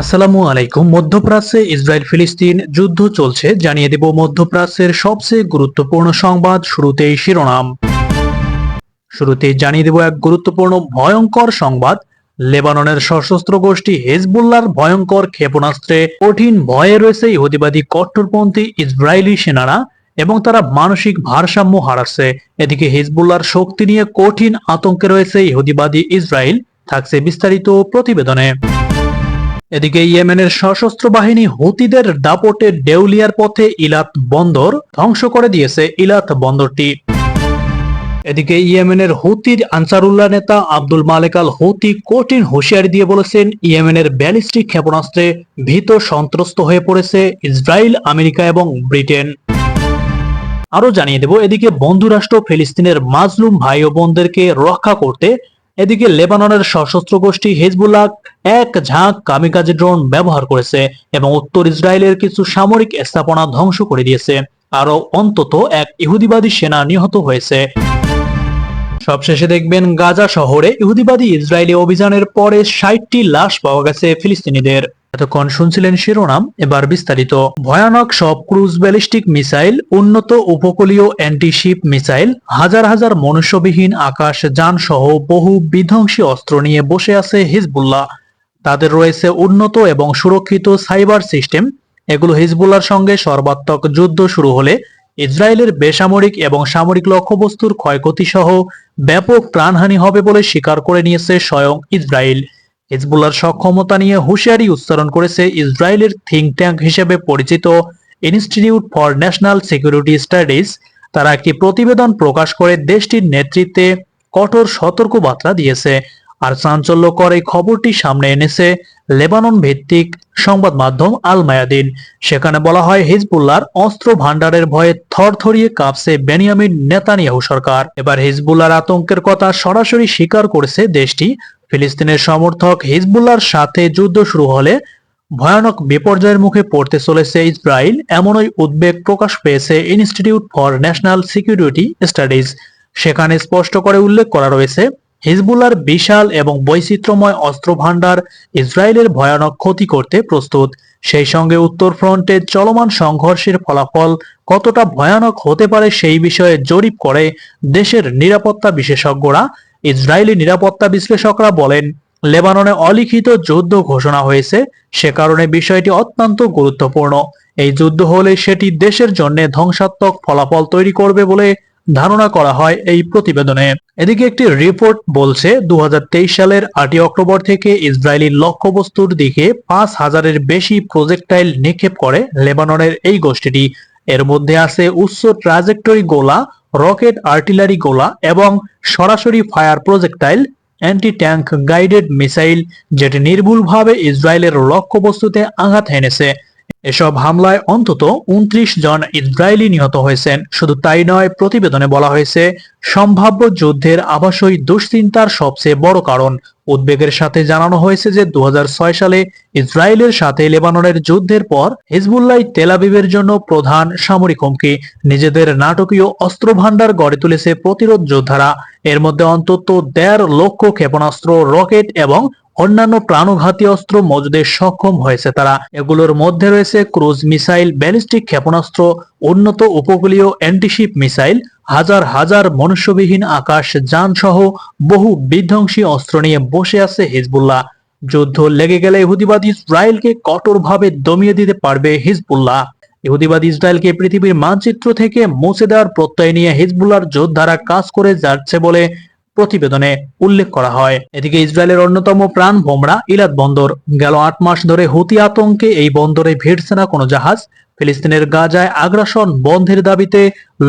আসসালামু আলাইকুম। মধ্যপ্রাচ্যে ইসরায়েল ফিলিস্তিন যুদ্ধ চলছে। জানিয়ে দেব মধ্যপ্রাচ্যের সবচেয়ে গুরুত্বপূর্ণ সংবাদ শুরুতেই শিরোনাম। শুরুতেই জানিয়ে দেব এক গুরুত্বপূর্ণ, ভয়ঙ্কর সংবাদ। লেবাননের সশস্ত্র গোষ্ঠী হেজবুল্লার ভয়ঙ্কর ক্ষেপণাস্ত্রে কঠিন ভয়ে রয়েছে ইহুদিবাদী কট্টরপন্থী ইসরায়েলি সেনারা এবং তারা মানসিক ভারসাম্য হারাচ্ছে। এদিকে হিজবুল্লার শক্তি নিয়ে কঠিন আতঙ্কে রয়েছে ইহুদিবাদী ইসরায়েল। থাকছে বিস্তারিত প্রতিবেদনে। এদিকে ইয়েমেনের সশস্ত্র বাহিনী হুতিদের দাপটে ডেউলিয়ার পথে ইলাত বন্দর ধ্বংস করে দিয়েছে ইলাত বন্দরটি। এদিকে ইয়েমেনের হুতির আনসারুল্লাহ নেতা আব্দুল মালেক আল হুতি কঠিন হুঁশিয়ারি দিয়ে বলেছেন, ইয়েমেনের ব্যালিস্টিক ক্ষেপণাস্ত্রে ভীত সন্ত্রস্ত হয়ে পড়েছে ইসরায়েল, আমেরিকা এবং ব্রিটেন। আরও জানিয়ে দেব, এদিকে বন্ধুরাষ্ট্র ফিলিস্তিনের মাজলুম ভাই ও বোনদেরকে রক্ষা করতে এদিকে লেবাননের সশস্ত্র গোষ্ঠী হিজবুল্লাহ এক ঝাঁক কামিকাজে ড্রোন ব্যবহার করেছে এবং উত্তর ইসরায়েলের কিছু সামরিক স্থাপনা ধ্বংস করে দিয়েছে। আরও অন্তত এক ইহুদিবাদী সেনা নিহত হয়েছে। সবশেষে দেখবেন গাজা শহরে ইহুদিবাদী ইসরায়েলি অভিযানের পরে ষাটটি লাশ পাওয়া গেছে ফিলিস্তিনিদের। এতক্ষণ শুনছিলেন শিরোনাম, এবার বিস্তারিত। ভয়ানক সব ক্রুজ ব্যালিস্টিক মিসাইল, উন্নত উপকূলীয় অ্যান্টিশিপ মিসাইল, হাজার হাজার মনুষ্যবিহীন আকাশ যান সহ বহু বিধ্বংসী অস্ত্র নিয়ে বসে আছে হিজবুল্লাহ। তাদের রয়েছে উন্নত এবং সুরক্ষিত সাইবার সিস্টেম। এগুলো হিজবুল্লার সঙ্গে সর্বাত্মক যুদ্ধ শুরু হলে ইসরায়েলের বেসামরিক এবং সামরিক লক্ষ্যবস্তুর ক্ষয়ক্ষতি সহ ব্যাপক প্রাণহানি হবে বলে স্বীকার করে নিয়েছে স্বয়ং ইসরায়েল। হিজবুল্লার সক্ষমতা নিয়ে হুঁশিয়ারি উচ্চারণ করেছে ইসরায়েলের থিঙ্ক ট্যাঙ্ক হিসেবে পরিচিত institute for national security studies তারা একটি প্রতিবেদন প্রকাশ করে দেশটির নেতৃত্বে কঠোর সতর্কবার্তা দিয়েছে। আর চাঞ্চল্যকর এই খবরটি সামনে এনেছে লেবানন ভিত্তিক সংবাদ মাধ্যম আল মায়াদিন সেখানে বলা হয়, হিজবুল্লাহর অস্ত্র ভান্ডারের ভয়ে থরথরিয়ে কাঁপছে বেনিয়ামিন নেতানিয়াহু সরকার। এবার হিজবুল্লাহর আতঙ্কের কথা সরাসরি স্বীকার করেছে দেশটি। ফিলিস্তিনের সমর্থক হিজবুল্লাহর সাথে যুদ্ধ শুরু হলে ভয়ানক বিপর্যয়ের মুখে পড়তে চলেছে ইসরায়েল এমনই উদ্বেগ প্রকাশ পেয়েছে institute for national security studies সেখানে স্পষ্ট করে উল্লেখ করা রয়েছে হিজবুল্লার বিশাল এবং বৈচিত্র্যময় অস্ত্র ভান্ডার ইসরায়েলের ভয়ানক ক্ষতি করতে প্রস্তুত। সেই সঙ্গে উত্তর ফ্রন্টে চলমান সংঘর্ষের ফলাফল কতটা ভয়ানক হতে পারে সেই বিষয়ে জরিপ করে দেশের নিরাপত্তা বিশেষজ্ঞরা। ইসরায়েলি নিরাপত্তা বিশ্লেষকরা বলেন, লেবাননে অলিখিত যুদ্ধ ঘোষণা হয়েছে। সে কারণে বিষয়টি অত্যন্ত গুরুত্বপূর্ণ। এই যুদ্ধ হলে সেটি দেশের জন্য ধ্বংসাত্মক ফলাফল তৈরি করবে বলে ধারণা করা হয় এই প্রতিবেদনে। এদিকে একটি রিপোর্ট বলছে দু হাজার তেইশ সালের আটই অক্টোবর থেকে ইসরায়েলি লক্ষ্যবস্তুর দিকে পাঁচ হাজারের বেশি প্রজেক্টাইল নিক্ষেপ করে লেবাননের এই গোষ্ঠীটি। এর মধ্যে আছে উচ্চ ট্রাজেক্টরি গোলা রকেট আর্টিলারি গোলা এবং সরাসরি fire projectile anti tank guided missile যেটি নির্ভুলভাবে ইসরায়েলের লক্ষ্যবস্তুতে আঘাত এনেছে এসব হামলায় অন্তত উনত্রিশ জন ইসরায়েলি নিহত হয়েছেন। শুধু তাই নয়, প্রতিবেদনে বলা হয়েছে, সম্ভাব্য যুদ্ধের আবাসই দুশ্চিন্তার সবচেয়ে বড় কারণ। উদ্বেগের সাথে জানানো হয়েছে যে দু সালে ইসরায়েলের সাথে লেবাননের যুদ্ধের পর হিজবুল্লাহ তেলাবিবের জন্য প্রধান সামরিক হুমকি। নিজেদের নাটকীয় অস্ত্র ভান্ডার গড়ে তুলেছে প্রতিরোধ যোদ্ধারা। এর মধ্যে অন্তত দেড় লক্ষ ক্ষেপণাস্ত্র, রকেট এবং অন্যান্য প্রাণঘাতী অস্ত্র মজুদে সক্ষম হয়েছে তারা। এগুলোর মধ্যে রয়েছে ক্রুজ মিসাইল, ব্যালিস্টিক ক্ষেপণাস্ত্র, উন্নত উপকূলীয় অ্যান্টিশিপ মিসাইল, হাজার হাজার মনুষ্যবিহীন আকাশ যান সহ বহু বিধ্বংসী অস্ত্র নিয়ে বসে আছে হিজবুল্লাহ। যুদ্ধ লেগে গেলে ইহুদিবাদ ইসরায়েলকে কঠোরভাবে দমিয়ে দিতে পারবে হিজবুল্লাহ। ইহুদিবাদ ইসরায়েলকে পৃথিবীর মানচিত্র থেকে মুছে দেওয়ার প্রত্যয় নিয়ে হিজবুল্লার যোদ্ধারা কাজ করে যাচ্ছে বলে প্রতিবেদনে উল্লেখ করা হয়। এদিকে ইসরায়েলের অন্যতম প্রাণ ভোমরা ইলাদ বন্দর। গেল আট মাস ধরে হুতি আতঙ্কে এই বন্দরে ভিড়ছে না কোনো জাহাজ। ফিলিস্তিনের গাজায় আগ্রাসন বন্ধের দাবিতে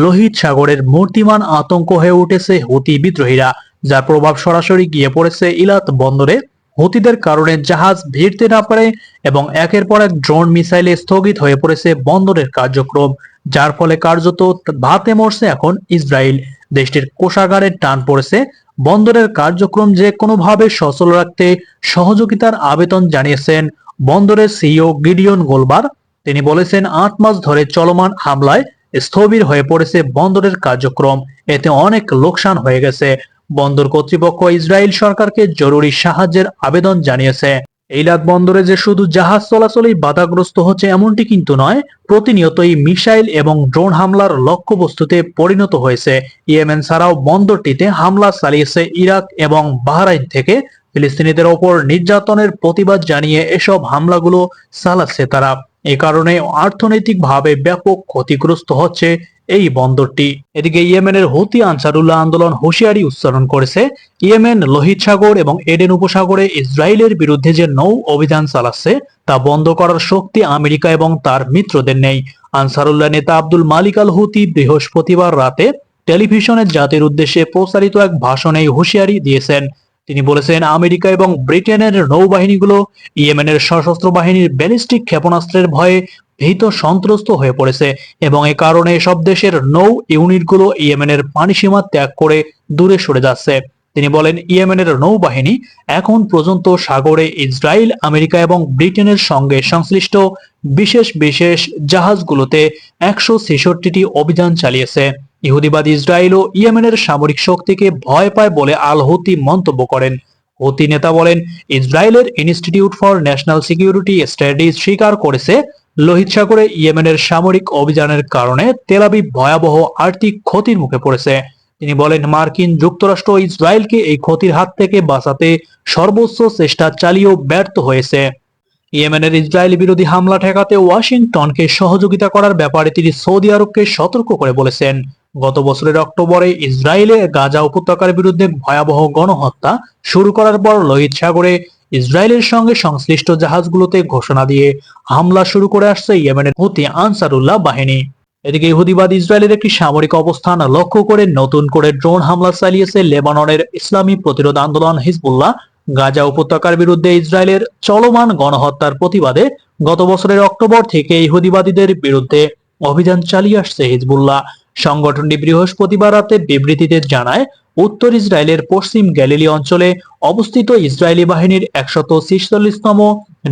লোহিত সাগরের মূর্তিমান আতঙ্ক হয়ে উঠেছে হুতি বিদ্রোহীরা, যার প্রভাব সরাসরি গিয়ে পড়েছে ইলাত বন্দরে। হুতিদের কারণে জাহাজ ভিড়তে না পারে এবং একের পর এক ড্রোন মিসাইলে স্থগিত হয়ে পড়েছে বন্দরের কার্যক্রম, যার ফলে কার্যত ভাতে মরছে এখন ইসরায়েল। দেশটির কোষাগারের টান পড়েছে। বন্দরের কার্যক্রম যে কোনোভাবে সচল রাখতে সহযোগিতার আবেদন জানিয়েছেন বন্দরের সিইও গিডিয়ন গোলবার। তিনি বলেছেন, আট মাস ধরে চলমান হামলায় স্থবির হয়ে পড়েছে বন্দরের কার্যক্রম। এতে অনেক লোকসান হয়ে গেছে। বন্দর কর্তৃপক্ষ ইসরায়েল সরকারকে জরুরি সাহায্যের আবেদন জানিয়েছে। এইলাদ বন্দরে যে শুধু জাহাজ চলাচলেই বাধাগ্রস্ত হচ্ছে এমনটি কিন্তু নয়, প্রতিনিয়তই মিসাইল এবং ড্রোন হামলার লক্ষ্যবস্তুতে পরিণত হয়েছে। ইয়েমেন ছাড়াও বন্দরটিতে হামলা চালিয়েছে ইরাক এবং বাহরাইন থেকে। ফিলিস্তিনিদের ওপর নির্যাতনের প্রতিবাদ জানিয়ে এসব হামলাগুলো চালাচ্ছে তারা। এ কারণে অর্থনৈতিকভাবে ব্যাপক ক্ষতিগ্রস্ত হচ্ছে এই বন্দরটি। এদিকে ইয়েমেনের হুতি আনসারুল্লাহ আন্দোলন হুঁশিয়ারি উচ্চারণ করেছে। ইয়েমেন, লোহিত সাগর এবং এডেন উপসাগরে ইসরায়েলের বিরুদ্ধে যে নৌ অভিযান চালাচ্ছে, তা বন্ধ করার শক্তি আমেরিকা এবং তার মিত্রদের নেই। আনসারুল্লাহ নেতা আব্দুল মালিক আল হুতি বৃহস্পতিবার রাতে টেলিভিশনের জাতির উদ্দেশ্যে প্রচারিত এক ভাষণে হুঁশিয়ারি দিয়েছেন। তিনি বলেছেন, আমেরিকা এবং ব্রিটেনের নৌবাহিনীগুলো ইয়েমেনের সশস্ত্র বাহিনীর ব্যালিস্টিক ক্ষেপণাস্ত্রের ভয়ে ভীত সন্ত্রস্ত হয়ে পড়েছে এবং এ কারণে সব দেশের নৌ ইউনিটগুলো ইয়েমেনের পানিসীমা ত্যাগ করে দূরে সরে যাচ্ছে। তিনি বলেন, ইয়েমেনের নৌবাহিনী এখন পর্যন্ত সাগরে ইসরায়েল, আমেরিকা এবং ব্রিটেনের সঙ্গে সংশ্লিষ্ট বিশেষ বিশেষ জাহাজগুলোতে একশো ছেষট্টিটি অভিযান চালিয়েছে। ইহুদিবাদ ইসরায়েল ও ইয়েমেনের সামরিক শক্তিকে ভয় পায় বলে আল হুতি মন্তব্য করেন। হতি নেতা বলেন, ইসরায়েলের institute for national security studies স্বীকার করেছে লোহিত সাগরে ইয়েমেনের সামরিক অভিযানের কারণে তেলাবিব ভয়াবহ আর্থিক ক্ষতির মুখে পড়েছে। তিনি বলেন, মার্কিন যুক্তরাষ্ট্র ইসরায়েলকে এই ক্ষতির হাত থেকে বাঁচাতে সর্বোচ্চ চেষ্টা চালিয়েও ব্যর্থ হয়েছে। ইয়েমেনের ইসরায়েল বিরোধী হামলা ঠেকাতে ওয়াশিংটনকে সহযোগিতা করার ব্যাপারে তিনি সৌদি আরবকে সতর্ক করে বলেছেন। গত বছরের অক্টোবরে ইসরায়েলে গাজা উপত্যকার বিরুদ্ধে ভয়াবহ গণহত্যা শুরু করার পর লোহিত সাগরে ইসরায়েলের সঙ্গে সংশ্লিষ্ট জাহাজগুলোতে ঘোষণা দিয়ে হামলা শুরু করে আসছে ইয়েমেনের হুতি আনসারুল্লাহ বাহিনী। এদিকে ইহুদিবাদ ইসরায়েলের একটি সামরিক অবস্থান লক্ষ্য করে নতুন করে ড্রোন হামলা চালিয়েছে লেবাননের ইসলামী প্রতিরোধ আন্দোলন হিজবুল্লাহ। গাজা উপত্যকার বিরুদ্ধে ইসরায়েলের চলমান গণহত্যার প্রতিবাদে গত বছরের অক্টোবর থেকে ইহুদিবাদীদের বিরুদ্ধে অভিযান চালিয়ে আসছে হিজবুল্লাহ। সংগঠনটি বৃহস্পতিবার রাতে বিবৃতিতে জানায় উত্তর ইসরায়েলের পশ্চিম গ্যালিলি অঞ্চলে অবস্থিত ইসরায়েলি বাহিনীর একশত ছিচল্লিশতম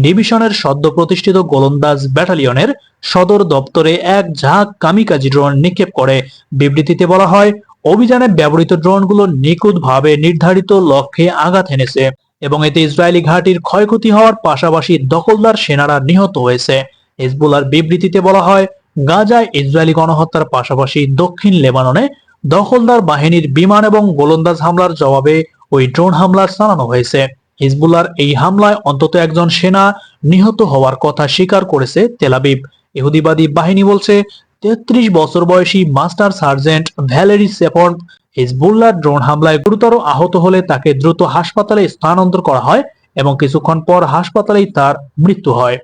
ডিভিশনের সদ্য প্রতিষ্ঠিত গোলন্দাজ ব্যাটালিয়নের সদর দপ্তরে এক ঝাঁক কামিকাজি ড্রোন নিক্ষেপ করে। বিবৃতিতে বলা হয়, অভিযানে ব্যবহৃত ড্রোনগুলো নিখুঁতভাবে নির্ধারিত লক্ষ্যে আঘাত এনেছে এবং এতে ইসরায়েলি ঘাঁটির ক্ষয়ক্ষতি হওয়ার পাশাপাশি দখলদার সেনারা নিহত হয়েছে। হিজবুল্লার বিবৃতিতে বলা হয়, গাজায় ইসরায়েলি গণহত্যার পাশাপাশি দক্ষিণ লেবাননে দখলদার বাহিনীর বিমান এবং গোলন্দাজ হামলার জবাবে ওই ড্রোন হামলা চালানো হয়েছে। হিজবুল্লার এই হামলায় অন্তত একজন সেনা নিহত হওয়ার কথা স্বীকার করেছে তেলাবিব ইহুদিবাদী বাহিনী বলছে, তেত্রিশ বছর বয়সী master sergeant Valerie Sheppard Hezbollah drone হামলায় গুরুতর আহত হলে তাকে দ্রুত হাসপাতালে স্থানান্তর করা হয় এবং কিছুক্ষণ পর হাসপাতালেই তার মৃত্যু হয়।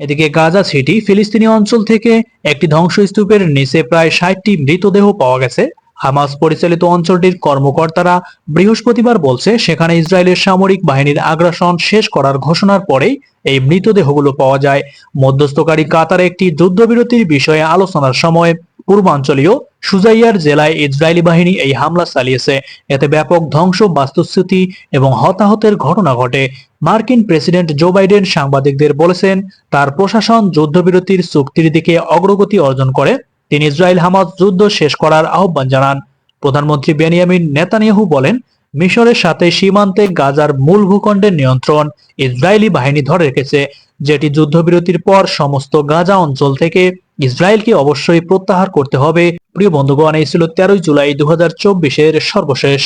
এদিকে গাজা সিটি ফিলিস্তিনি অঞ্চল থেকে একটি ধ্বংসস্তূপের নিচে প্রায় ষাটটি মৃতদেহ পাওয়া গেছে। হামাস পরিচালিত অঞ্চলটির কর্মকর্তারা বৃহস্পতিবার বলছে, সেখানে ইসরায়েলের সামরিক বাহিনীর আগ্রাসন শেষ করার ঘোষণার পরেই এই মৃতদেহগুলো পাওয়া যায়। মধ্যস্থকারী কাতার একটি যুদ্ধবিরতির বিষয়ে আলোচনার সময় পূর্বাঞ্চলীয় সুজাইয়ার জেলায় ইসরায়েলি বাহিনী এই হামলা চালিয়েছে। এতে ব্যাপক ধ্বংস বাস্তুস্থিতি এবং হতাহতের ঘটনা ঘটে। মার্কিন প্রেসিডেন্ট জো বাইডেন সাংবাদিকদের বলেছেন, তার প্রশাসন যুদ্ধবিরতির চুক্তির দিকে অগ্রগতি অর্জন করে তিনি ইসরায়েল হামাস যুদ্ধ শেষ করার আহ্বান জানান। প্রধানমন্ত্রী বেনিয়ামিন নেতানিয়াহু বলেন, মিশরের সাথে সীমান্তে গাজার মূল ভূখণ্ডের নিয়ন্ত্রণ ইসরায়েলি বাহিনী ধরে রেখেছে, যেটি যুদ্ধবিরতির পর সমস্ত গাজা অঞ্চল থেকে ইসরায়েলকে অবশ্যই প্রত্যাহার করতে হবে। প্রিয় বন্ধুগণ, এই ছিল তেরোই জুলাই দু হাজার সর্বশেষ।